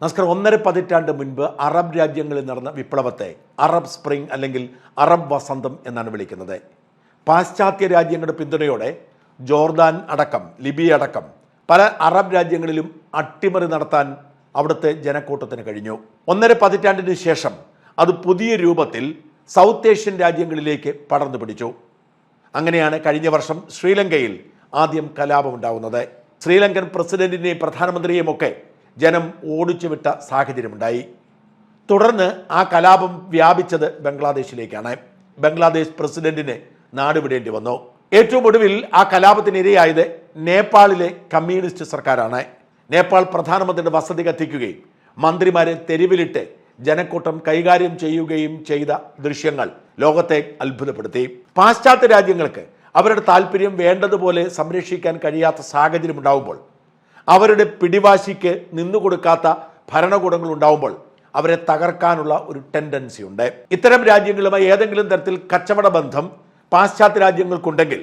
നമസ്കാരം. ഒന്നര പതിറ്റാണ്ട് മുൻപ് അറബ് രാജ്യങ്ങളിൽ നടന്ന വിപ്ലവത്തെ അറബ് സ്പ്രിംഗ് അല്ലെങ്കിൽ അറബ് വസന്തം എന്നാണ് വിളിക്കുന്നത്. പാശ്ചാത്യ രാജ്യങ്ങളുടെ പിന്തുണയോടെ ജോർദാൻ അടക്കം ലിബിയ അടക്കം പല അറബ് രാജ്യങ്ങളിലും അട്ടിമറി നടത്താൻ അവിടുത്തെ ജനക്കൂട്ടത്തിന് കഴിഞ്ഞു. ഒന്നര പതിറ്റാണ്ടിന് ശേഷം അത് പുതിയ രൂപത്തിൽ സൗത്ത് ഏഷ്യൻ രാജ്യങ്ങളിലേക്ക് പടർന്നു പിടിച്ചു. അങ്ങനെയാണ് കഴിഞ്ഞ വർഷം ശ്രീലങ്കയിൽ ആദ്യം കലാപമുണ്ടാകുന്നത് ശ്രീലങ്കൻ പ്രസിഡന്റിനെയും പ്രധാനമന്ത്രിയെയും ഒക്കെ ജനം ഓടിച്ചു വിട്ട സാഹചര്യമുണ്ടായി. തുടർന്ന് ആ കലാപം വ്യാപിച്ചത് ബംഗ്ലാദേശിലേക്കാണ്. ബംഗ്ലാദേശ് പ്രസിഡന്റിനെ നാടുവിടേണ്ടി വന്നു. ഏറ്റവും ഒടുവിൽ ആ കലാപത്തിനിരയായത് നേപ്പാളിലെ കമ്മ്യൂണിസ്റ്റ് സർക്കാരാണ്. നേപ്പാൾ പ്രധാനമന്ത്രിയുടെ വസതി കത്തിക്കുകയും മന്ത്രിമാരെ തെരുവിലിട്ട് ജനക്കൂട്ടം കൈകാര്യം ചെയ്യുകയും ചെയ്ത ദൃശ്യങ്ങൾ ലോകത്തെ അത്ഭുതപ്പെടുത്തി. പാശ്ചാത്യ രാജ്യങ്ങൾക്ക് അവരുടെ താല്പര്യം വേണ്ടതുപോലെ സംരക്ഷിക്കാൻ കഴിയാത്ത സാഹചര്യം ഉണ്ടാവുമ്പോൾ അവരുടെ പിടിവാശിക്ക് നിന്നുകൊടുക്കാത്ത ഭരണകൂടങ്ങൾ ഉണ്ടാവുമ്പോൾ അവരെ തകർക്കാനുള്ള ഒരു ടെൻഡൻസി ഉണ്ട്. ഇത്തരം രാജ്യങ്ങളുമായി ഏതെങ്കിലും തരത്തിൽ കച്ചവട ബന്ധം പാശ്ചാത്യ രാജ്യങ്ങൾക്കുണ്ടെങ്കിൽ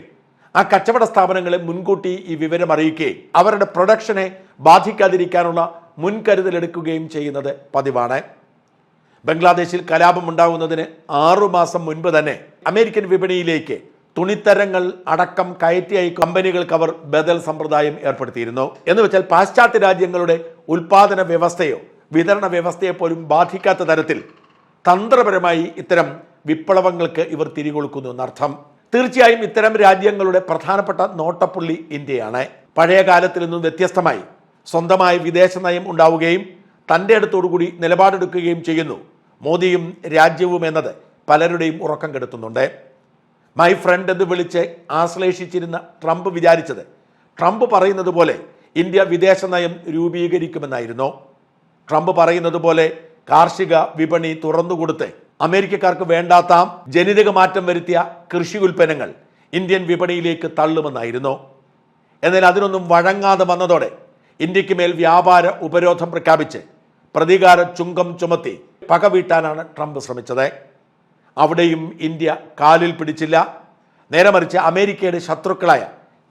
ആ കച്ചവട സ്ഥാപനങ്ങളെ മുൻകൂട്ടി ഈ വിവരം അറിയിക്കുകയും അവരുടെ പ്രൊഡക്ഷനെ ബാധിക്കാതിരിക്കാനുള്ള മുൻകരുതലെടുക്കുകയും ചെയ്യുന്നത് പതിവാണ്. ബംഗ്ലാദേശിൽ കലാപം ഉണ്ടാകുന്നതിന് ആറുമാസം മുൻപ് തന്നെ അമേരിക്കൻ വിപണിയിലേക്ക് തുണിത്തരങ്ങൾ അടക്കം കയറ്റി അയക്കും കമ്പനികൾക്ക് അവർ ബദൽ സമ്പ്രദായം ഏർപ്പെടുത്തിയിരുന്നു. എന്ന് വെച്ചാൽ പാശ്ചാത്യ രാജ്യങ്ങളുടെ ഉൽപാദന വ്യവസ്ഥയോ വിതരണ വ്യവസ്ഥയെ പോലും ബാധിക്കാത്ത തരത്തിൽ തന്ത്രപരമായി ഇത്തരം വിപ്ലവങ്ങൾക്ക് ഇവർ തിരികൊടുക്കുന്നു എന്നർത്ഥം. തീർച്ചയായും ഇത്തരം രാജ്യങ്ങളുടെ പ്രധാനപ്പെട്ട നോട്ടപ്പുള്ളി ഇന്ത്യയാണ്. പഴയ കാലത്തിൽ നിന്നും വ്യത്യസ്തമായി സ്വന്തമായി വിദേശ നയം ഉണ്ടാവുകയും തന്റെ അടുത്തോടുകൂടി നിലപാടെടുക്കുകയും ചെയ്യുന്നു. മോദിയും രാജ്യവും എന്നത് പലരുടെയും ഉറക്കം കെടുത്തുന്നുണ്ട്. മൈ ഫ്രണ്ട് എന്ന് വിളിച്ച് ആശ്ലേഷിച്ചിരുന്ന ട്രംപ് വിചാരിച്ചത്. ട്രംപ് പറയുന്നത് പോലെ ഇന്ത്യ വിദേശ നയം രൂപീകരിക്കുമെന്നായിരുന്നു. ട്രംപ് പറയുന്നത് പോലെ കാർഷിക വിപണി തുറന്നുകൊടുത്ത് അമേരിക്കക്കാർക്ക് വേണ്ടാത്ത ജനിതക മാറ്റം വരുത്തിയ കൃഷി ഉൽപ്പന്നങ്ങൾ ഇന്ത്യൻ വിപണിയിലേക്ക് തള്ളുമെന്നായിരുന്നു. എന്നാൽ അതിനൊന്നും വഴങ്ങാതെ വന്നതോടെ ഇന്ത്യയ്ക്ക് മേൽ വ്യാപാര ഉപരോധം പ്രഖ്യാപിച്ച് പ്രതികാര ചുങ്കം ചുമത്തി പകവീട്ടാനാണ് ട്രംപ് ശ്രമിച്ചത്. അവിടെയും ഇന്ത്യ കാലിൽ പിടിച്ചില്ല. നേരെ മറിച്ച് അമേരിക്കയുടെ ശത്രുക്കളായ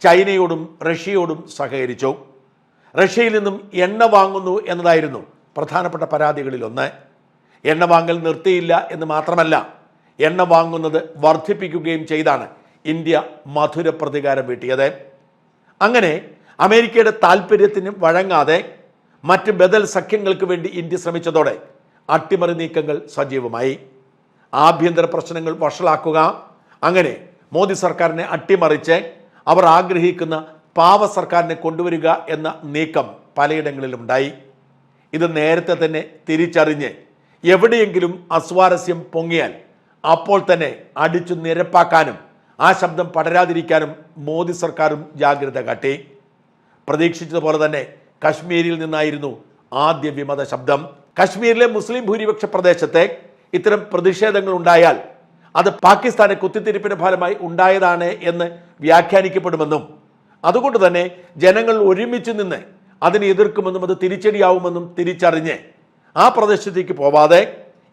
ചൈനയോടും റഷ്യയോടും സഹകരിച്ചു. റഷ്യയിൽ നിന്നും എണ്ണ വാങ്ങുന്നു എന്നതായിരുന്നു പ്രധാനപ്പെട്ട പരാതികളിൽ ഒന്ന് എണ്ണ വാങ്ങൽ നിർത്തിയില്ല എന്ന് മാത്രമല്ല എണ്ണ വാങ്ങുന്നത് വർദ്ധിപ്പിക്കുകയും ചെയ്താണ് ഇന്ത്യ മധുര പ്രതികാരം വീട്ടിയത്. അങ്ങനെ അമേരിക്കയുടെ താല്പര്യത്തിന് വഴങ്ങാതെ മറ്റ് ബദൽ സഖ്യങ്ങൾക്ക് വേണ്ടി ഇന്ത്യ ശ്രമിച്ചതോടെ അട്ടിമറി നീക്കങ്ങൾ സജീവമായി. ആഭ്യന്തര പ്രശ്നങ്ങൾ വഷളാക്കുക. അങ്ങനെ മോദി സർക്കാരിനെ അട്ടിമറിച്ച് അവർ ആഗ്രഹിക്കുന്ന പാവ സർക്കാരിനെ കൊണ്ടുവരിക എന്ന നീക്കം പലയിടങ്ങളിലുണ്ടായി. ഇത് നേരത്തെ തന്നെ തിരിച്ചറിഞ്ഞ് എവിടെയെങ്കിലും അസ്വാരസ്യം പൊങ്ങിയാൽ അപ്പോൾ തന്നെ അടിച്ചു നിരപ്പാക്കാനും ആ ശബ്ദം പടരാതിരിക്കാനും മോദി സർക്കാരും ജാഗ്രത കാട്ടി. പ്രതീക്ഷിച്ചതുപോലെ തന്നെ കശ്മീരിൽ നിന്നായിരുന്നു ആദ്യ വിമത ശബ്ദം. കശ്മീരിലെ മുസ്ലിം ഭൂരിപക്ഷ പ്രദേശത്തെ ഇത്തരം പ്രതിഷേധങ്ങൾ ഉണ്ടായാൽ അത് പാകിസ്ഥാനെ കുത്തിത്തിരിപ്പിന്റെ ഫലമായി ഉണ്ടായതാണ് എന്ന് വ്യാഖ്യാനിക്കപ്പെടുമെന്നും അതുകൊണ്ട് തന്നെ ജനങ്ങൾ ഒരുമിച്ച് നിന്ന് അതിനെ എതിർക്കുമെന്നും അത് തിരിച്ചടിയാവുമെന്നും തിരിച്ചറിഞ്ഞ് ആ പ്രദേശത്തേക്ക് പോവാതെ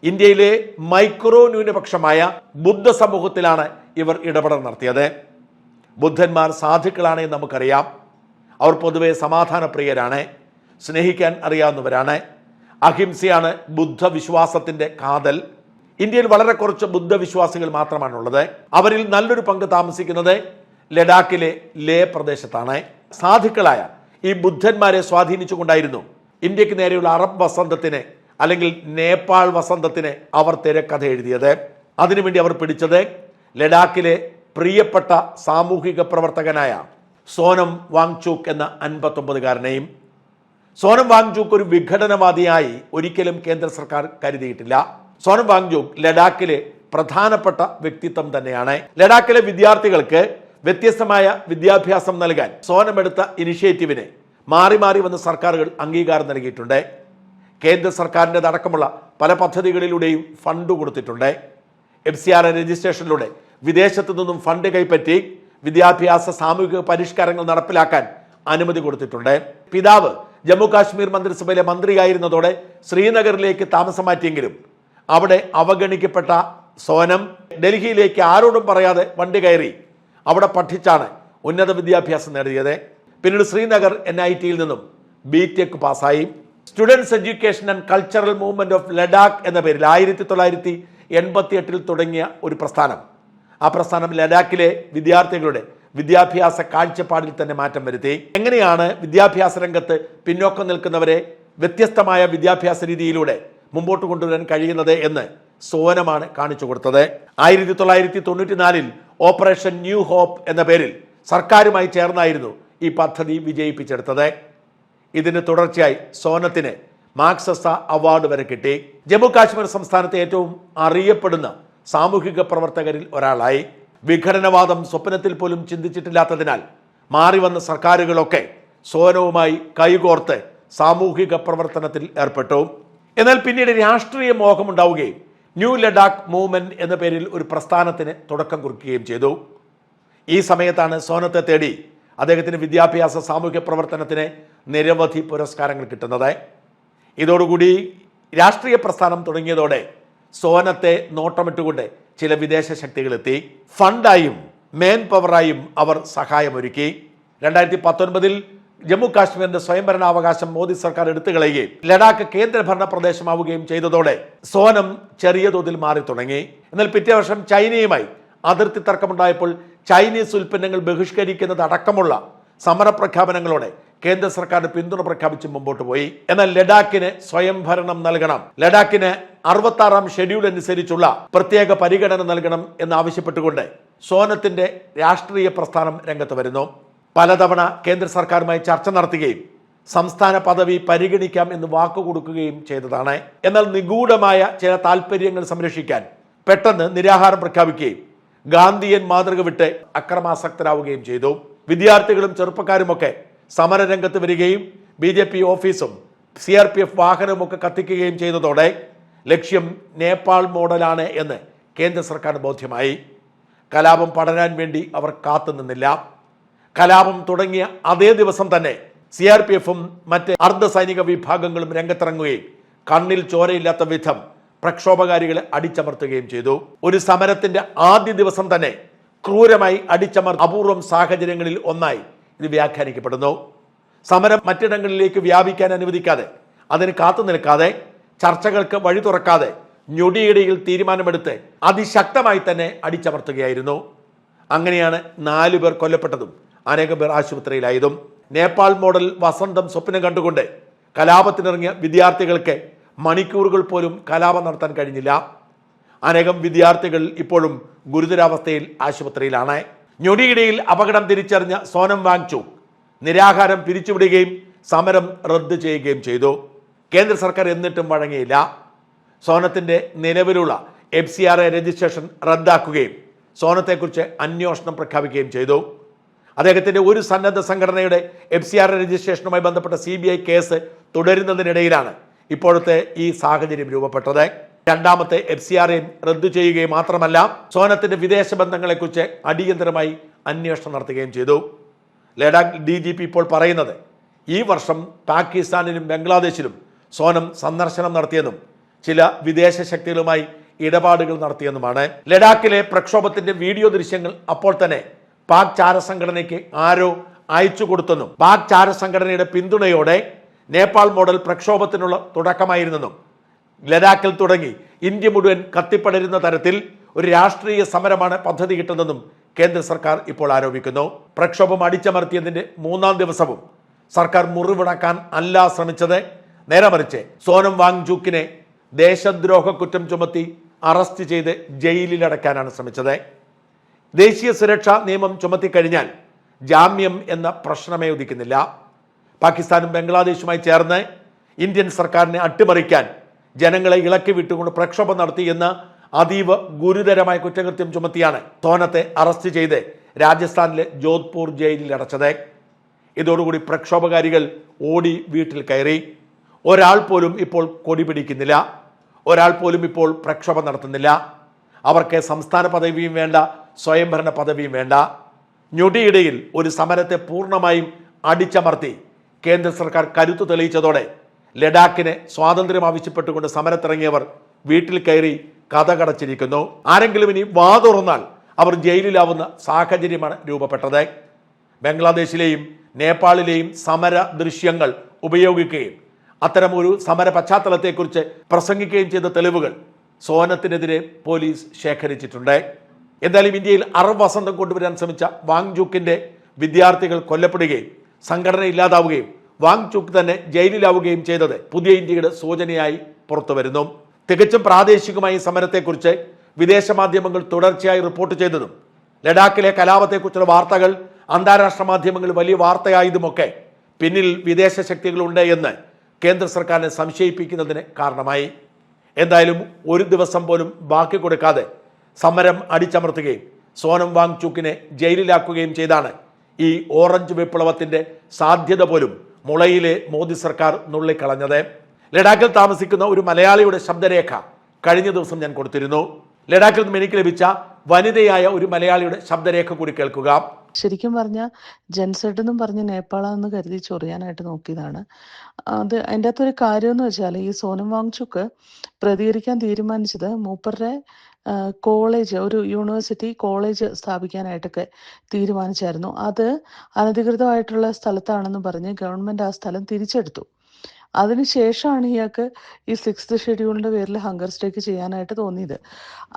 ഇന്ത്യയിലെ മൈക്രോ ന്യൂനപക്ഷമായ ബുദ്ധ സമൂഹത്തിലാണ് ഇവർ ഇടപെടൽ നടത്തിയത്. ബുദ്ധന്മാർ സാധുക്കളാണ് നമുക്കറിയാം. അവർ പൊതുവെ സമാധാനപ്രിയരാണ് സ്നേഹിക്കാൻ അറിയാവുന്നവരാണ്. അഹിംസയാണ് ബുദ്ധവിശ്വാസത്തിന്റെ കാതൽ. ഇന്ത്യയിൽ വളരെ കുറച്ച് ബുദ്ധവിശ്വാസികൾ മാത്രമാണുള്ളത്. അവരിൽ നല്ലൊരു പങ്ക് താമസിക്കുന്നത് ലഡാക്കിലെ ലേ പ്രദേശത്താണ്. സാധുക്കളായ ഈ ബുദ്ധന്മാരെ സ്വാധീനിച്ചുകൊണ്ടായിരുന്നു ഇന്ത്യയ്ക്ക് നേരെയുള്ള അറബ് വസന്തത്തിന് അല്ലെങ്കിൽ നേപ്പാൾ വസന്തത്തിന് അവർ തിരക്കഥ എഴുതിയത്. അതിനുവേണ്ടി അവർ പിടിച്ചത് ലഡാക്കിലെ പ്രിയപ്പെട്ട സാമൂഹിക പ്രവർത്തകനായ സോനം വാങ്ചൂക്ക് എന്ന അൻപത്തൊമ്പതുകാരനെയും സോനം വാങ്ചൂക്ക് ഒരു വിഘടനവാദിയായി ഒരിക്കലും കേന്ദ്ര സർക്കാർ കരുതിയിട്ടില്ല. സോനം വാങ്ചൂക്ക് ലഡാക്കിലെ പ്രധാനപ്പെട്ട വ്യക്തിത്വം തന്നെയാണ്. ലഡാക്കിലെ വിദ്യാർത്ഥികൾക്ക് വ്യത്യസ്തമായ വിദ്യാഭ്യാസം നൽകാൻ സോനമെടുത്ത ഇനിഷ്യേറ്റീവിനെ ഇനിഷ്യേറ്റീവിന് മാറി മാറി വന്ന സർക്കാരുകൾ അംഗീകാരം നൽകിയിട്ടുണ്ട്. കേന്ദ്ര സർക്കാരിന്റെ അടക്കമുള്ള പല പദ്ധതികളിലൂടെയും ഫണ്ട് കൊടുത്തിട്ടുണ്ട്. എഫ് സി ആർ രജിസ്ട്രേഷനിലൂടെ വിദേശത്തു നിന്നും ഫണ്ട് കൈപ്പറ്റി വിദ്യാഭ്യാസ സാമൂഹിക പരിഷ്കാരങ്ങൾ നടപ്പിലാക്കാൻ അനുമതി കൊടുത്തിട്ടുണ്ട്. പിതാവ് ജമ്മു കാശ്മീർ മന്ത്രിസഭയിലെ മന്ത്രിയായിരുന്നതോടെ ശ്രീനഗറിലേക്ക് താമസം മാറ്റിയെങ്കിലും അവിടെ അവഗണിക്കപ്പെട്ട സോനം ഡൽഹിയിലേക്ക് ആരോടും പറയാതെ വണ്ടി കയറി അവിടെ പഠിച്ചാണ് ഉന്നത വിദ്യാഭ്യാസം നേടിയത്. പിന്നീട് ശ്രീനഗർ എൻ ഐ ടിയിൽ നിന്നും ബി ടെക് പാസ്സായി. Students education and cultural movement of Ladakh എന്ന പേരിൽ ആയിരത്തി തൊള്ളായിരത്തി എൺപത്തി എട്ടിൽ തുടങ്ങിയ ഒരു പ്രസ്ഥാനം. ആ പ്രസ്ഥാനം ലഡാക്കിലെ വിദ്യാർത്ഥികളുടെ വിദ്യാഭ്യാസ കാഴ്ചപ്പാടിൽ തന്നെ മാറ്റം വരുത്തി. എങ്ങനെയാണ് വിദ്യാഭ്യാസ രംഗത്ത് പിന്നോക്കം നിൽക്കുന്നവരെ വ്യത്യസ്തമായ വിദ്യാഭ്യാസ രീതിയിലൂടെ മുമ്പോട്ട് കൊണ്ടുവരാൻ കഴിയുന്നത് എന്ന് സോനമാണ് കാണിച്ചു കൊടുത്തത്. ആയിരത്തി തൊള്ളായിരത്തി തൊണ്ണൂറ്റിനാലിൽ ഓപ്പറേഷൻ ന്യൂ ഹോപ്പ് എന്ന പേരിൽ സർക്കാരുമായി ചേർന്നായിരുന്നു ഈ പദ്ധതി വിജയിപ്പിച്ചെടുത്തത്. ഇതിന് തുടർച്ചയായി സോനത്തിന് മാക്സസ അവാർഡ് വരെ കിട്ടി. ജമ്മു കാശ്മീർ സംസ്ഥാനത്തെ ഏറ്റവും അറിയപ്പെടുന്ന സാമൂഹിക പ്രവർത്തകരിൽ ഒരാളായി. വിഘടനവാദം സ്വപ്നത്തിൽ പോലും ചിന്തിച്ചിട്ടില്ലാത്തതിനാൽ മാറി വന്ന സർക്കാരുകളൊക്കെ സോനവുമായി കൈകോർത്ത് സാമൂഹിക പ്രവർത്തനത്തിൽ ഏർപ്പെട്ടു. എന്നാൽ പിന്നീട് രാഷ്ട്രീയ മോഹമുണ്ടാവുകയും ന്യൂ ലഡാക്ക് മൂവ്മെന്റ് എന്ന പേരിൽ ഒരു പ്രസ്ഥാനത്തിന് തുടക്കം കുറിക്കുകയും ചെയ്തു. ഈ സമയത്താണ് സോനത്തെ തേടി അദ്ദേഹത്തിന് വിദ്യാഭ്യാസ സാമൂഹ്യ പ്രവർത്തനത്തിന് നിരവധി പുരസ്കാരങ്ങൾ കിട്ടുന്നത്. ഇതോടുകൂടി രാഷ്ട്രീയ പ്രസ്ഥാനം തുടങ്ങിയതോടെ സോനത്തെ നോട്ടമിട്ടുകൊണ്ട് ചില വിദേശ ശക്തികളെത്തി. ഫണ്ടായും മേൻ പവറായും അവർ സഹായമൊരുക്കി. രണ്ടായിരത്തി പത്തൊൻപതിൽ ജമ്മു കാശ്മീരിന്റെ സ്വയംഭരണാവകാശം മോദി സർക്കാർ എടുത്തു കളയുകയും ലഡാക്ക് കേന്ദ്രഭരണ പ്രദേശമാവുകയും ചെയ്തതോടെ സോനം ചെറിയ തോതിൽ മാറി തുടങ്ങി. എന്നാൽ പിറ്റേ വർഷം ചൈനയുമായി അതിർത്തി തർക്കമുണ്ടായപ്പോൾ ചൈനീസ് ഉൽപ്പന്നങ്ങൾ ബഹിഷ്കരിക്കുന്നത് അടക്കമുള്ള സമരപ്രഖ്യാപനങ്ങളോടെ കേന്ദ്ര സർക്കാർ പിന്തുണ പ്രഖ്യാപിച്ച് മുമ്പോട്ട് പോയി. എന്നാൽ ലഡാക്കിന് സ്വയംഭരണം നൽകണം. ലഡാക്കിന് അറുപത്തി ആറാം ഷെഡ്യൂൾ അനുസരിച്ചുള്ള പ്രത്യേക പരിഗണന നൽകണം എന്ന് ആവശ്യപ്പെട്ടുകൊണ്ട് സോനത്തിന്റെ രാഷ്ട്രീയ പ്രസ്ഥാനം രംഗത്ത് വരുന്നു. പലതവണ കേന്ദ്ര സർക്കാരുമായി ചർച്ച നടത്തുകയും സംസ്ഥാന പദവി പരിഗണിക്കാം എന്ന് വാക്കു കൊടുക്കുകയും ചെയ്തതാണ്. എന്നാൽ നിഗൂഢമായ ചില താല്പര്യങ്ങൾ സംരക്ഷിക്കാൻ പെട്ടെന്ന് നിരാഹാരം പ്രഖ്യാപിക്കുകയും ഗാന്ധിയൻ മാതൃക വിട്ട് അക്രമാസക്തരാവുകയും ചെയ്തു. വിദ്യാർത്ഥികളും ചെറുപ്പക്കാരുമൊക്കെ സമരരംഗത്ത് വരികയും ബി ജെ പി ഓഫീസും സി ആർ പി എഫ് വാഹനവും ഒക്കെ കത്തിക്കുകയും ചെയ്തതോടെ ലക്ഷ്യം നേപ്പാൾ മോഡലാണ് എന്ന് കേന്ദ്ര സർക്കാർ ബോധ്യമായി. കലാപം പടരാൻ വേണ്ടി അവർ കാത്തുനിന്നില്ല കലാപം തുടങ്ങിയ അതേ ദിവസം തന്നെ സി ആർ പി എഫും മറ്റ് അർദ്ധ സൈനിക വിഭാഗങ്ങളും രംഗത്തിറങ്ങുകയും കണ്ണിൽ ചോരയില്ലാത്ത വിധം പ്രക്ഷോഭകാരികളെ അടിച്ചമർത്തുകയും ചെയ്തു. ഒരു സമരത്തിന്റെ ആദ്യ ദിവസം തന്നെ ക്രൂരമായി അടിച്ചമർ അപൂർവം സാഹചര്യങ്ങളിൽ ഒന്നായി ഇത് വ്യാഖ്യാനിക്കപ്പെടുന്നു. സമരം മറ്റിടങ്ങളിലേക്ക് വ്യാപിക്കാൻ അനുവദിക്കാതെ അതിന് കാത്തു നിൽക്കാതെ ചർച്ചകൾക്ക് വഴി തുറക്കാതെ ഞൊടിയിടയിൽ തീരുമാനമെടുത്ത് അതിശക്തമായി തന്നെ അടിച്ചമർത്തുകയായിരുന്നു. അങ്ങനെയാണ് നാലു പേർ കൊല്ലപ്പെട്ടതും അനേകം പേർ ആശുപത്രിയിലായതും. നേപ്പാൾ മോഡൽ വസന്തം സ്വപ്നം കണ്ടുകൊണ്ട് കലാപത്തിനിറങ്ങിയ വിദ്യാർത്ഥികൾക്ക് മണിക്കൂറുകൾ പോലും കലാപം നടത്താൻ കഴിഞ്ഞില്ല. അനേകം വിദ്യാർത്ഥികൾ ഇപ്പോഴും ഗുരുതരാവസ്ഥയിൽ ആശുപത്രിയിലാണ്. ഞൊടിയിടയിൽ അപകടം തിരിച്ചറിഞ്ഞ സോനം വാങ്ചു നിരാഹാരം പിരിച്ചുവിടുകയും സമരം റദ്ദു ചെയ്യുകയും ചെയ്തു. കേന്ദ്ര സർക്കാർ എന്നിട്ടും വഴങ്ങിയില്ല. സോനത്തിന്റെ നിലവിലുള്ള F C R A registration റദ്ദാക്കുകയും സോനത്തെക്കുറിച്ച് അന്വേഷണം പ്രഖ്യാപിക്കുകയും ചെയ്തു. അദ്ദേഹത്തിന്റെ ഒരു സന്നദ്ധ സംഘടനയുടെ എഫ് സി ആർ രജിസ്ട്രേഷനുമായി ബന്ധപ്പെട്ട സി ബി ഐ കേസ് തുടരുന്നതിനിടയിലാണ് ഇപ്പോഴത്തെ ഈ സാഹചര്യം രൂപപ്പെട്ടത്. രണ്ടാമത്തെ എഫ് സി ആർ റദ്ദു ചെയ്യുകയും മാത്രമല്ല സോനത്തിന്റെ വിദേശ ബന്ധങ്ങളെക്കുറിച്ച് അടിയന്തരമായി അന്വേഷണം നടത്തുകയും ചെയ്തു. ലഡാക്ക് ഡി ജി പി ഇപ്പോൾ പറയുന്നത് ഈ വർഷം പാകിസ്ഥാനിലും ബംഗ്ലാദേശിലും സോനം സന്ദർശനം നടത്തിയെന്നും ചില വിദേശ ശക്തികളുമായി ഇടപാടുകൾ നടത്തിയെന്നുമാണ്. ലഡാക്കിലെ പ്രക്ഷോഭത്തിന്റെ വീഡിയോ ദൃശ്യങ്ങൾ അപ്പോൾ തന്നെ പാക് ചാര സംഘടനയ്ക്ക് ആരോ അയച്ചു കൊടുത്തെന്നും പാക് ചാര സംഘടനയുടെ പിന്തുണയോടെ നേപ്പാൾ മോഡൽ പ്രക്ഷോഭത്തിനുള്ള തുടക്കമായിരുന്നെന്നും ലഡാക്കിൽ തുടങ്ങി ഇന്ത്യ മുഴുവൻ കത്തിപ്പടരുന്ന തരത്തിൽ ഒരു രാഷ്ട്രീയ സമരമാണ് പദ്ധതി കിട്ടുന്നതെന്നും കേന്ദ്ര സർക്കാർ ഇപ്പോൾ ആരോപിക്കുന്നു. പ്രക്ഷോഭം അടിച്ചമർത്തിയതിന്റെ മൂന്നാം ദിവസവും സർക്കാർ മുറിവിടക്കാൻ അല്ല ശ്രമിച്ചത്. നേരെ മറിച്ച് സോനം വാങ്ചൂക്കിനെ ദേശദ്രോഹ കുറ്റം ചുമത്തി അറസ്റ്റ് ചെയ്ത് ജയിലിലടക്കാനാണ് ശ്രമിച്ചത്. ദേശീയ സുരക്ഷാ നിയമം ചുമത്തിക്കഴിഞ്ഞാൽ ജാമ്യം എന്ന പ്രശ്നമേ ഉദിക്കുന്നില്ല. പാകിസ്ഥാനും ബംഗ്ലാദേശുമായി ചേർന്ന് ഇന്ത്യൻ സർക്കാരിനെ അട്ടിമറിക്കാൻ ജനങ്ങളെ ഇളക്കി വിട്ടുകൊണ്ട് പ്രക്ഷോഭം നടത്തി എന്ന അതീവ ഗുരുതരമായ കുറ്റകൃത്യം ചുമത്തിയാണ് തോനത്തെ അറസ്റ്റ് ചെയ്ത് രാജസ്ഥാനിലെ ജോധ്പൂർ ജയിലിൽ അടച്ചത്. ഇതോടുകൂടി പ്രക്ഷോഭകാരികൾ ഓടി വീട്ടിൽ കയറി. ഒരാൾ പോലും ഇപ്പോൾ കൊടി പിടിക്കുന്നില്ല. ഒരാൾ പോലും ഇപ്പോൾ പ്രക്ഷോഭം നടത്തുന്നില്ല. അവർക്ക് സംസ്ഥാന പദവിയും വേണ്ട സ്വയംഭരണ പദവിയും വേണ്ട. ഞൊടിയിടയിൽ ഒരു സമരത്തെ പൂർണമായും അടിച്ചമർത്തി കേന്ദ്ര സർക്കാർ കരുത്തു തെളിയിച്ചതോടെ ലഡാക്കിന് സ്വാതന്ത്ര്യം ആവശ്യപ്പെട്ടുകൊണ്ട് സമരത്തിറങ്ങിയവർ വീട്ടിൽ കയറി കഥ കടച്ചിരിക്കുന്നു ആരെങ്കിലും ഇനി വാ തുറന്നാൽ അവർ ജയിലിലാവുന്ന സാഹചര്യമാണ് രൂപപ്പെട്ടത്. ബംഗ്ലാദേശിലെയും നേപ്പാളിലെയും സമര ദൃശ്യങ്ങൾ ഉപയോഗിക്കുകയും അത്തരം ഒരു സമര പശ്ചാത്തലത്തെക്കുറിച്ച് പ്രസംഗിക്കുകയും ചെയ്ത തെളിവുകൾ സോനത്തിനെതിരെ പോലീസ് ശേഖരിച്ചിട്ടുണ്ട്. എന്തായാലും ഇന്ത്യയിൽ അറബ് വസന്തം കൊണ്ടുവരാൻ ശ്രമിച്ച വാങ് ജൂക്കിന്റെ വിദ്യാർത്ഥികൾ കൊല്ലപ്പെടുകയും സംഘടന ഇല്ലാതാവുകയും വാങ് ചുക്ക് തന്നെ ജയിലിലാവുകയും ചെയ്തത്. പുതിയ ഇന്ത്യയുടെ സൂചനയായി പുറത്തു വരുന്നു തികച്ചും പ്രാദേശികമായി സമരത്തെക്കുറിച്ച് വിദേശ മാധ്യമങ്ങൾ തുടർച്ചയായി റിപ്പോർട്ട് ചെയ്തതും ലഡാക്കിലെ കലാപത്തെക്കുറിച്ചുള്ള വാർത്തകൾ അന്താരാഷ്ട്ര മാധ്യമങ്ങൾ വലിയ വാർത്തയായതുമൊക്കെ പിന്നിൽ വിദേശ ശക്തികളുണ്ട് എന്ന് കേന്ദ്ര സർക്കാരിനെ സംശയിപ്പിക്കുന്നതിന് കാരണമായി. എന്തായാലും ഒരു ദിവസം പോലും ബാക്കി കൊടുക്കാതെ സമരം അടിച്ചമർത്തുകയും സോനം വാങ് ചുക്കിനെ ജയിലിലാക്കുകയും ചെയ്താണ് ഈ ഓറഞ്ച് വിപ്ലവത്തിന്റെ സാധ്യത പോലും മുളയിലെ മോദി സർക്കാർ നുള്ളിക്കളഞ്ഞത്. ലഡാക്കിൽ താമസിക്കുന്ന ഒരു മലയാളിയുടെ ശബ്ദരേഖ കഴിഞ്ഞ ദിവസം ഞാൻ കൊടുത്തിരുന്നു. ലഡാക്കിൽ നിന്നും എനിക്ക് ലഭിച്ച വനിതയായ ഒരു മലയാളിയുടെ ശബ്ദരേഖ കൂടി കേൾക്കുക. ശരിക്കും പറഞ്ഞാൽ ജെൻസെഡ് എന്നും പറഞ്ഞ് നേപ്പാളെന്ന് കരുതി ചൊറിയാനായിട്ട് നോക്കിയതാണ്. അത് അതിന്റെ അകത്തൊരു കാര്യം എന്ന് വെച്ചാൽ ഈ സോനം വാങ്ചുക്ക് പ്രതികരിക്കാൻ തീരുമാനിച്ചത് മൂപ്പരുടെ കോളേജ് ഒരു യൂണിവേഴ്സിറ്റി കോളേജ് സ്ഥാപിക്കാനായിട്ടൊക്കെ തീരുമാനിച്ചായിരുന്നു. അത് അനധികൃതമായിട്ടുള്ള സ്ഥലത്താണെന്ന് പറഞ്ഞ് ഗവൺമെന്റ് ആ സ്ഥലം തിരിച്ചെടുത്തു. അതിനുശേഷമാണ് ഇയാൾക്ക് ഈ സിക്സ്ത് ഷെഡ്യൂളിന്റെ പേരിൽ ഹങ്കർ സ്ട്രൈക്ക് ചെയ്യാനായിട്ട് തോന്നിയത്.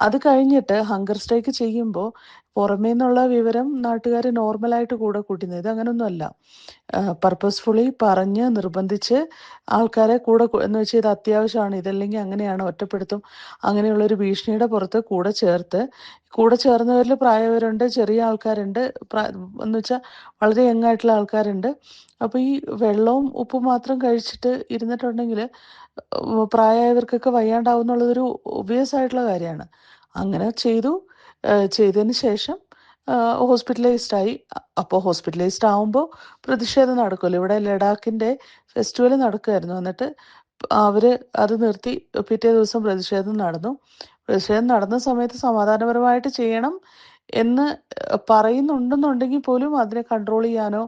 അത് കഴിഞ്ഞിട്ട് ഹങ്കർ സ്ട്രൈക്ക് ചെയ്യുമ്പോൾ പുറമേ നിന്നുള്ള വിവരം നാട്ടുകാർ നോർമലായിട്ട് കൂടെ കൂട്ടുന്നത് ഇത് അങ്ങനൊന്നുമല്ല. പർപ്പസ്ഫുള്ളി പറഞ്ഞ് നിർബന്ധിച്ച് ആൾക്കാരെ കൂടെ എന്ന് വെച്ചാൽ ഇത് അത്യാവശ്യമാണ് ഇതല്ലെങ്കിൽ അങ്ങനെയാണ് ഒറ്റപ്പെടുത്തും അങ്ങനെയുള്ള ഒരു ഭീഷണിയുടെ പുറത്ത് കൂടെ ചേർത്ത് കൂടെ ചേർന്നവരിൽ പ്രായവരുണ്ട് ചെറിയ ആൾക്കാരുണ്ട് എന്ന് വെച്ചാൽ വളരെ യങ് ആയിട്ടുള്ള ആൾക്കാരുണ്ട്. അപ്പൊ ഈ വെള്ളവും ഉപ്പും മാത്രം കഴിച്ചിട്ട് ഇരുന്നിട്ടുണ്ടെങ്കിൽ പ്രായമായവർക്കൊക്കെ വയ്യാണ്ടാവും വയ്യാണ്ടാവുന്നുള്ളതൊരു ഒബിയസ് ആയിട്ടുള്ള കാര്യമാണ്. അങ്ങനെ ചെയ്തു. ചെയ്തതിന് ശേഷം ഹോസ്പിറ്റലൈസ്ഡ് ആയി. അപ്പോൾ ഹോസ്പിറ്റലൈസ്ഡ് ആവുമ്പോൾ പ്രതിഷേധം നടക്കുമല്ലോ ഇവിടെ ലഡാക്കിന്റെ ഫെസ്റ്റിവൽ നടക്കുമായിരുന്നു എന്നിട്ട് അവർ അത് നിർത്തി. പിറ്റേ ദിവസം പ്രതിഷേധം നടന്നു. പ്രതിഷേധം നടന്ന സമയത്ത് സമാധാനപരമായിട്ട് ചെയ്യണം എന്ന് പറയുന്നുണ്ടെന്നുണ്ടെങ്കിൽ പോലും അതിനെ കൺട്രോൾ ചെയ്യാനോ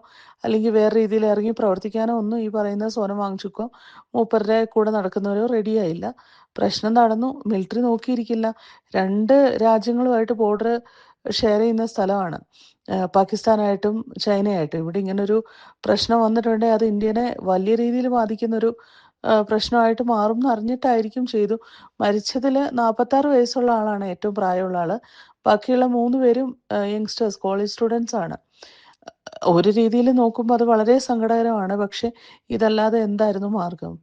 അല്ലെങ്കിൽ വേറെ രീതിയിൽ ഇറങ്ങി പ്രവർത്തിക്കാനോ ഒന്നും ഈ പറയുന്ന സോനം വാങ്ങിച്ചുക്കോ മൂപ്പരുടെ കൂടെ നടക്കുന്നവരോ റെഡിയായില്ല പ്രശ്നം നടന്നു. മിലിറ്ററി നോക്കിയിരിക്കില്ല. രണ്ട് രാജ്യങ്ങളുമായിട്ട് ബോർഡർ ഷെയർ ചെയ്യുന്ന സ്ഥലമാണ്. പാകിസ്ഥാനായിട്ടും ചൈനയായിട്ടും. ഇവിടെ ഇങ്ങനൊരു പ്രശ്നം വന്നിട്ടുണ്ടെങ്കിൽ അത് ഇന്ത്യനെ വലിയ രീതിയിൽ ബാധിക്കുന്നൊരു ഏഹ് പ്രശ്നമായിട്ട് മാറും എന്ന് അറിഞ്ഞിട്ടായിരിക്കും ചെയ്തു. മരിച്ചതിൽ നാൽപ്പത്താറ് വയസ്സുള്ള ആളാണ് ഏറ്റവും പ്രായമുള്ള ആൾ. ബാക്കിയുള്ള മൂന്ന് പേരും യങ്സ്റ്റേഴ്സ് കോളേജ് സ്റ്റുഡൻസ് ആണ്. ഒരു രീതിയിൽ നോക്കുമ്പോൾ അത് വളരെ സങ്കടകരമാണ്. പക്ഷെ ഇതല്ലാതെ എന്തായിരുന്നു മാർഗം?